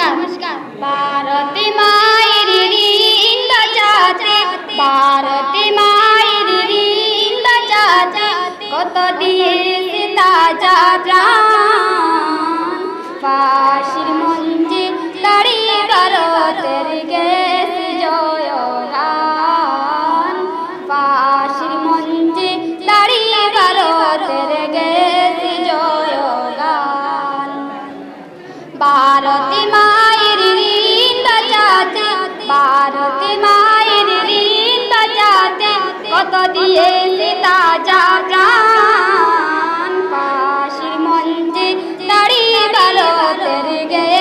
নমস্কার। ভারতে মায়ের ঋণ বাঁচাতে ভারতে মায়ের ঋণ বাঁচাতে কত দিয়েছে তাজা প্রাণ ফাঁসির মঞ্চে দাঁড়িয়ে ভারতের গেছে জয় গান। ফাঁসির মঞ্চে দাঁড়িয়ে ভারতের গেছে জয় গান। ভারতে কত সীতা যা যান ফাঁসির মঞ্চে দাঁড়িয়ে গেল গেছে